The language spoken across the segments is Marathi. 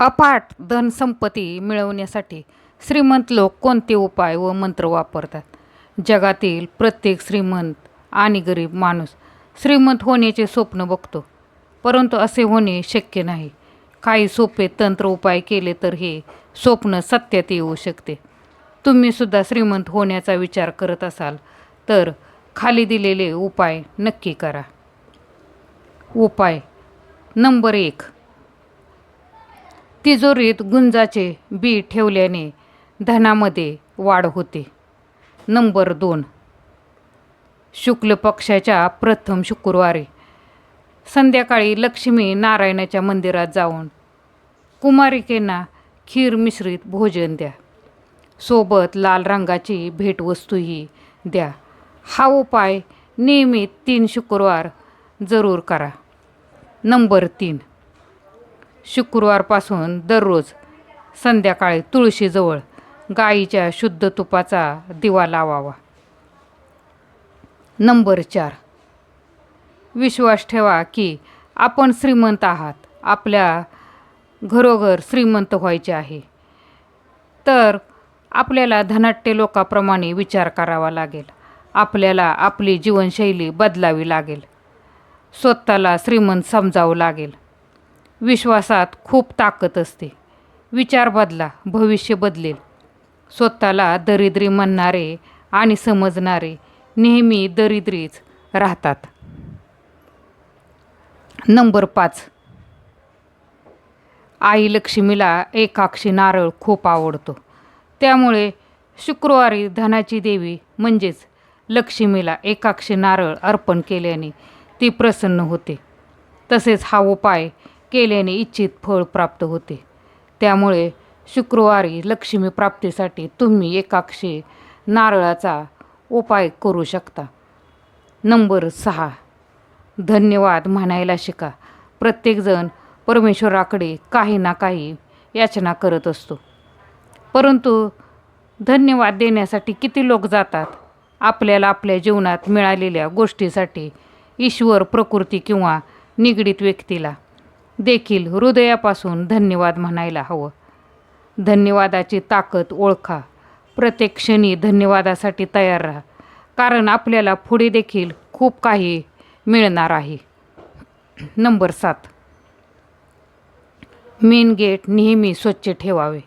अफाट धनसंपत्ती मिळवण्यासाठी श्रीमंत लोक कोणते उपाय व मंत्र वापरतात? जगातील प्रत्येक श्रीमंत आणि गरीब माणूस श्रीमंत होण्याचे स्वप्न बघतो परंतु असे होणे शक्य नाही. काही सोपे तंत्र उपाय केले तर हे स्वप्न सत्यात येऊ शकते. तुम्ही सुद्धा श्रीमंत होण्याचा विचार करत असाल तर खाली दिलेले उपाय नक्की करा. उपाय नंबर एक. तिजोरीत गुंजाचे बी ठेवल्याने धनामध्ये वाढ होते. नंबर दोन. शुक्ल पक्षाच्या प्रथम शुक्रवारी संध्याकाळी लक्ष्मी नारायणाच्या मंदिरात जाऊन कुमारिकेंना खीर मिश्रित भोजन द्या. सोबत लाल रंगाची भेटवस्तूही द्या. हा उपाय नियमित तीन शुक्रवार जरूर करा. नंबर तीन. शुक्रवारपासून दररोज संध्याकाळी तुळशीजवळ गाईच्या शुद्ध तुपाचा दिवा लावावा. नंबर चार. विश्वास ठेवा की आपण श्रीमंत आहात. आपल्या घरोघर श्रीमंत व्हायचे आहे. तर आपल्याला धनाट्य लोकाप्रमाणे विचार करावा लागेल. आपल्याला आपली जीवनशैली बदलावी लागेल. स्वतःला श्रीमंत समजावं लागेल. विश्वासात खूप ताकद असते. विचार बदला भविष्य बदलेल. स्वतःला दरिद्री म्हणणारे आणि समजणारे नेहमी दरिद्रीच राहतात. नंबर पाच. आई लक्ष्मीला एकाक्षी नारळ खूप आवडतो. त्यामुळे शुक्रवारी धनाची देवी म्हणजेच लक्ष्मीला एकाक्षी नारळ अर्पण केल्याने ती प्रसन्न होते. तसेच हा उपाय केल्याने इच्छित फळ प्राप्त होते. त्यामुळे शुक्रवारी लक्ष्मी प्राप्तीसाठी तुम्ही एकाक्षी नारळाचा उपाय करू शकता. नंबर सहा. धन्यवाद म्हणायला शिका. प्रत्येकजण परमेश्वराकडे काही ना काही याचना करत असतो. परंतु धन्यवाद देण्यासाठी किती लोक जातात? आपल्याला आपल्या जीवनात मिळालेल्या गोष्टीसाठी ईश्वर प्रकृती किंवा निगडीत व्यक्तीला देखील हृदयापासून धन्यवाद म्हणायला हवं. धन्यवादाची ताकद ओळखा. प्रत्येक क्षणी धन्यवादासाठी तयार राहा. कारण आपल्याला पुढे देखील खूप काही मिळणार आहे. नंबर सात. मेन गेट नेहमी स्वच्छ ठेवावे.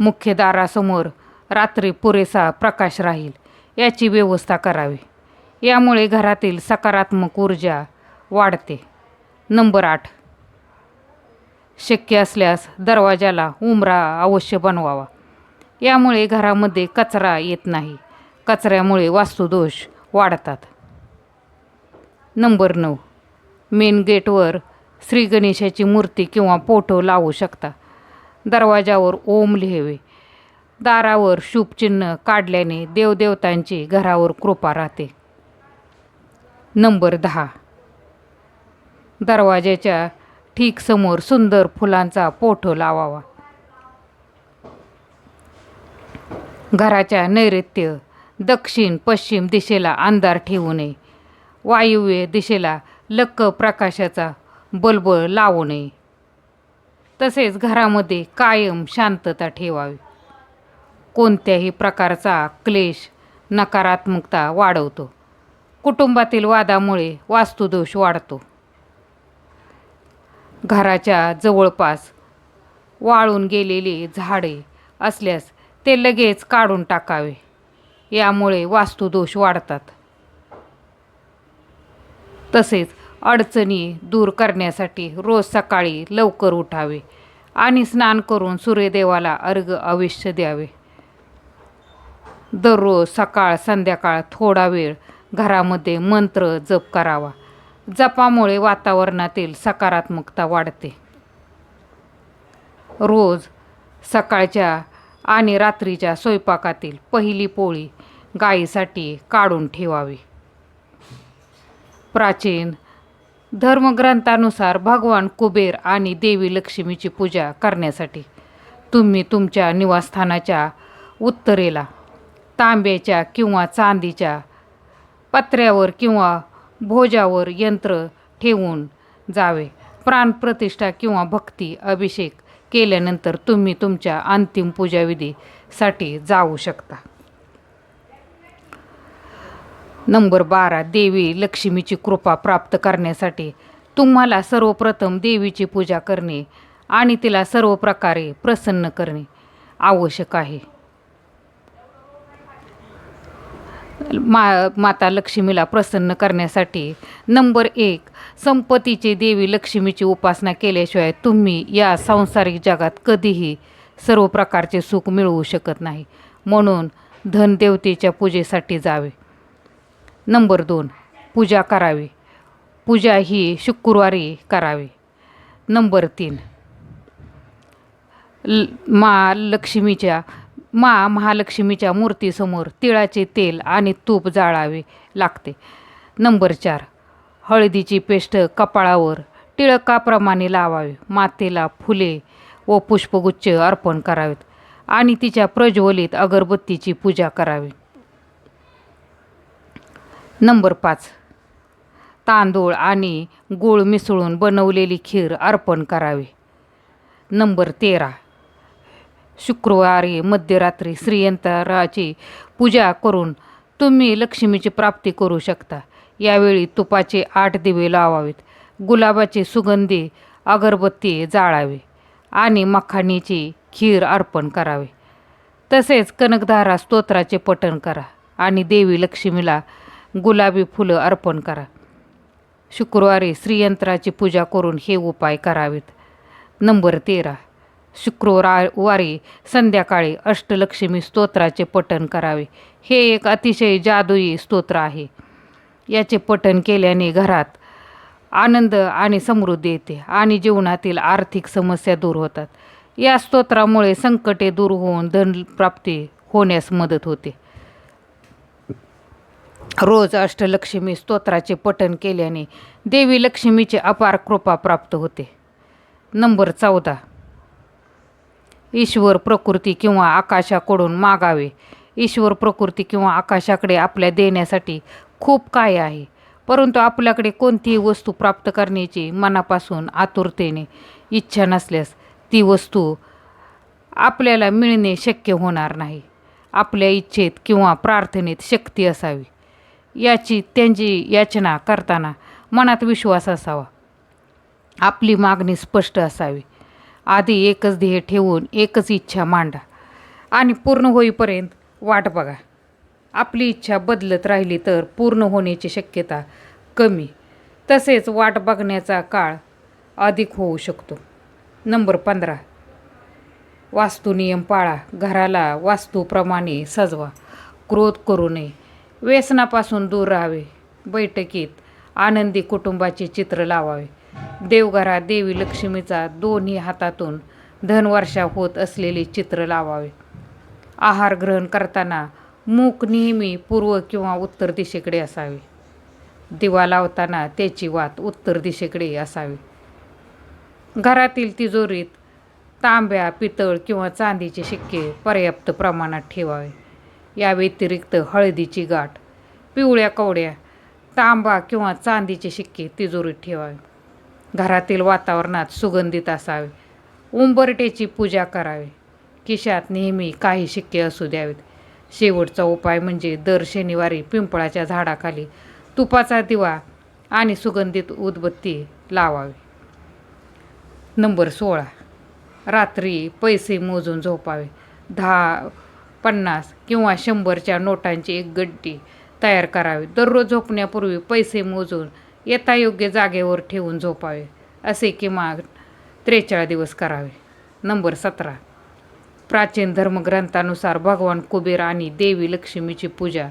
मुख्य दारासमोर रात्री पुरेसा प्रकाश राहील याची व्यवस्था करावी. यामुळे घरातील सकारात्मक ऊर्जा वाढते. नंबर आठ. शक्य असल्यास दरवाजाला उमरा अवश्य बनवावा. यामुळे घरामध्ये कचरा येत नाही. कचऱ्यामुळे वास्तुदोष वाढतात. नंबर नऊ. मेन गेटवर श्री गणेशाची मूर्ती किंवा फोटो लावू शकता. दरवाजावर ओम लिहावे. दारावर शुभचिन्ह काढल्याने देवदेवतांची घरावर कृपा राहते. नंबर दहा. दरवाजाच्या ठीक समोर सुंदर फुलांचा पोठ लावावा. घराच्या नैऋत्य दक्षिण पश्चिम दिशेला अंधार ठेवू नये. वायुव्य दिशेला लक्क प्रकाशाचा बलबळ लावू नये. तसेच घरामध्ये कायम शांतता ठेवावी. कोणत्याही प्रकारचा क्लेश नकारात्मकता वाढवतो. कुटुंबातील वादामुळे वास्तुदोष वाढतो. घराच्या जवळपास वाळून गेलेली झाडे असल्यास ते लगेच काढून टाकावे. यामुळे वास्तुदोष वाढतात. तसेच अडचणी दूर करण्यासाठी रोज सकाळी लवकर उठावे आणि स्नान करून सूर्यदेवाला अर्घ अवश्य द्यावे. दररोज सकाळ संध्याकाळ थोडा वेळ घरामध्ये मंत्र जप करावा. जपामुळे वातावरणातील सकारात्मकता वाढते. रोज सकाळच्या आणि रात्रीच्या स्वयंपाकातील पहिली पोळी गायीसाठी काढून ठेवावी. प्राचीन धर्मग्रंथानुसार भगवान कुबेर आणि देवी लक्ष्मीची पूजा करण्यासाठी तुम्ही तुमच्या निवासस्थानाच्या उत्तरेला तांब्याच्या किंवा चांदीच्या पत्र्यावर किंवा भोजावर यंत्र ठेवून जावे. प्राणप्रतिष्ठा किंवा भक्ती अभिषेक केल्यानंतर तुम्ही तुमच्या अंतिम पूजाविधीसाठी जाऊ शकता. नंबर बारा. देवी लक्ष्मीची कृपा प्राप्त करण्यासाठी तुम्हाला सर्वप्रथम देवीची पूजा करणे आणि तिला सर्व प्रकारे प्रसन्न करणे आवश्यक आहे. मा माता लक्ष्मीला प्रसन्न करण्यासाठी. नंबर एक संपत्तीची देवी लक्ष्मीची उपासना केल्याशिवाय तुम्ही या सांसारिक जगात कधीही सर्व प्रकारचे सुख मिळवू शकत नाही. म्हणून धनदेवतेच्या पूजेसाठी जावे. नंबर दोन पूजा करावी. पूजा ही शुक्रवारी करावी. नंबर तीन ल मा लक्ष्मीच्या मा महालक्ष्मीच्या मूर्तीसमोर तिळाचे तेल आणि तूप जाळावे लागते. नंबर चार. हळदीची पेस्ट कपाळावर टिळकाप्रमाणे लावावी. मातेला फुले व पुष्पगुच्छ अर्पण करावेत आणि तिच्या प्रज्वलित अगरबत्तीची पूजा करावी. नंबर पाच. तांदूळ आणि गूळ मिसळून बनवलेली खीर अर्पण करावी. नंबर तेरा. शुक्रवारी मध्यरात्री श्रीयंत्राची पूजा करून तुम्ही लक्ष्मीची प्राप्ती करू शकता. यावेळी तुपाचे आठ दिवे लावावेत गुलाबाची सुगंधी अगरबत्ती जाळावी आणि मखानीची खीर अर्पण करावे. तसेच कनकधारा स्तोत्राचे पठण करा आणि देवी लक्ष्मीला गुलाबी फुलं अर्पण करा. शुक्रवारी श्रीयंत्राची पूजा करून हे उपाय करावेत. नंबर तेरा. शुक्रवारी संध्याकाळी अष्टलक्ष्मी स्तोत्राचे पठण करावे. हे एक अतिशय जादुई स्तोत्र आहे. याचे पठण केल्याने घरात आनंद आणि समृद्धी येते आणि जीवनातील आर्थिक समस्या दूर होतात. या स्तोत्रामुळे संकटे दूर होऊन धनप्राप्ती होण्यास मदत होते. रोज अष्टलक्ष्मी स्तोत्राचे पठण केल्याने देवी लक्ष्मीचे अपार कृपा प्राप्त होते. नंबर चौदा. ईश्वर प्रकृती किंवा आकाशाकडून मागावे. ईश्वर प्रकृती किंवा आकाशाकडे आपल्या देण्यासाठी खूप काय आहे. परंतु आपल्याकडे कोणतीही वस्तू प्राप्त करण्याची मनापासून आतुरतेने इच्छा नसल्यास ती वस्तू आपल्याला मिळणे शक्य होणार नाही. आपल्या इच्छेत किंवा प्रार्थनेत शक्ती असावी. याची त्यांची याचना करताना मनात विश्वास असावा. आपली मागणी स्पष्ट असावी. आधी एकच ध्येय ठेवून एकच इच्छा मांडा आणि पूर्ण होईपर्यंत वाट बघा. आपली इच्छा बदलत राहिली तर पूर्ण होण्याची शक्यता कमी. तसेच वाट बघण्याचा काळ अधिक होऊ शकतो. नंबर पंधरा. वास्तुनियम पाळा. घराला वास्तूप्रमाणे सजवा. क्रोध करू नये. व्यसनापासून दूर राहावे. बैठकीत आनंदी कुटुंबाचे चित्र लावावे. देवघरात देवी लक्ष्मीचा दोन्ही हातातून धनवर्षा होत असलेले चित्र लावावे. आहार ग्रहण करताना मूक नेहमी पूर्व किंवा उत्तर दिशेकडे असावे. दिवा लावताना त्याची वात उत्तर दिशेकडे असावी. घरातील तिजोरीत तांब्या पितळ किंवा चांदीचे शिक्के पर्याप्त प्रमाणात ठेवावे. या व्यतिरिक्त हळदीची गाठ पिवळ्या कवड्या तांबा किंवा चांदीचे शिक्के तिजोरीत ठेवावे. घरातील वातावरणात सुगंधित असावे. उंबरटेची पूजा करावी. खिशात नेहमी काही शिक्के असू द्यावेत. शेवटचा उपाय म्हणजे दर शनिवारी पिंपळाच्या झाडाखाली तुपाचा दिवा आणि सुगंधित उदबत्ती लावावी. नंबर सोळा. रात्री पैसे मोजून झोपावे. दहा पन्नास किंवा शंभरच्या नोटांची एक गड्डी तयार करावी. दररोज झोपण्यापूर्वी पैसे मोजून यथायोग्य जागेवर ठेवून झोपावे असे किमान त्रेचाळीस दिवस करावे. नंबर सतरा. प्राचीन धर्मग्रंथानुसार भगवान कुबेर आणि देवी लक्ष्मीची पूजा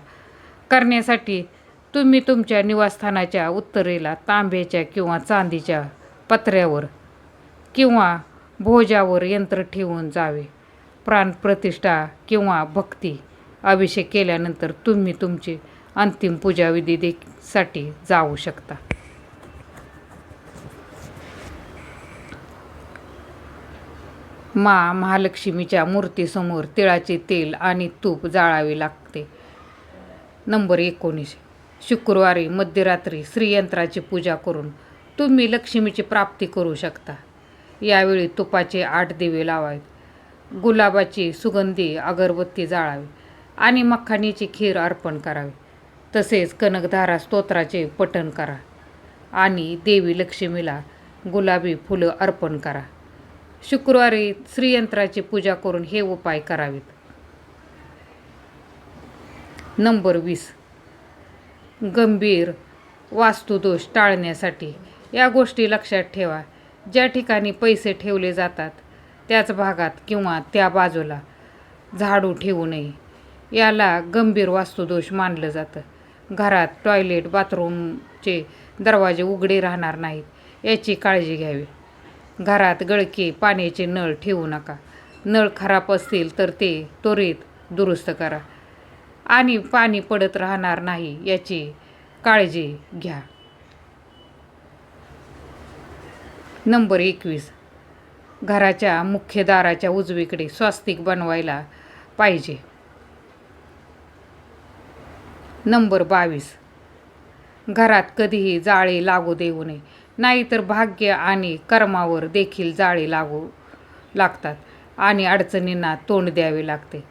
करण्यासाठी तुम्ही तुमच्या निवासस्थानाच्या उत्तरेला तांब्याच्या किंवा चांदीच्या पत्र्यावर किंवा भोजावर यंत्र ठेवून जावे. प्राणप्रतिष्ठा किंवा भक्ती अभिषेक केल्यानंतर तुम्ही तुमची अंतिम पूजाविधी देखील जाऊ शकता. मा महालक्ष्मीच्या मूर्तीसमोर तिळाचे तेल आणि तूप जाळावे लागते. नंबर एकोणीस. शुक्रवारी मध्यरात्री श्रीयंत्राची पूजा करून तुम्ही लक्ष्मीची प्राप्ती करू शकता. यावेळी तुपाचे आठ दिवे लावावेत. गुलाबाची सुगंधी अगरबत्ती जाळावी आणि मखानीची खीर अर्पण करावी. तसेच कनकधारा स्तोत्राचे पठण करा. आणि देवी लक्ष्मीला गुलाबी फुलं अर्पण करा. शुक्रवारी श्रीयंत्राची पूजा करून हे उपाय करावेत. नंबर वीस. गंभीर वास्तुदोष टाळण्यासाठी या गोष्टी लक्षात ठेवा. ज्या ठिकाणी पैसे ठेवले जातात त्याच भागात किंवा त्या बाजूला झाडू ठेवू नये. याला गंभीर वास्तुदोष मानलं जातं. घरात टॉयलेट बाथरूमचे दरवाजे उघडे राहणार नाहीत. याची काळजी घ्यावी. घरात गळके पाण्याचे नळ ठेवू नका. नळ खराब असतील तर ते त्वरित दुरुस्त करा. आणि पाणी पडत राहणार नाही याची काळजी घ्या. नंबर एकवीस. घराच्या मुख्य दाराच्या उजवीकडे स्वास्तिक बनवायला पाहिजे. नंबर बावीस. घरात कधीही जाळे लागू देऊ नये. नाहीतर भाग्य आणि कर्मावर देखील जाळे लागू लागतात आणि अडचणींना तोंड द्यावे लागते.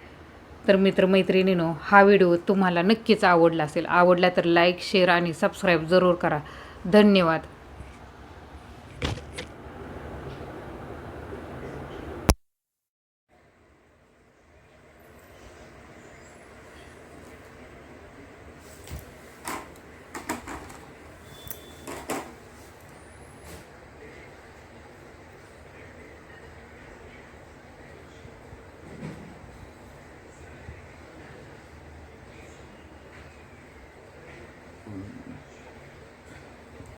तर मित्रमैत्रिणीनो हा व्हिडिओ तुम्हाला नक्कीच आवडला असेल. आवडला तर लाईक शेअर आणि सबस्क्राईब जरूर करा. धन्यवाद.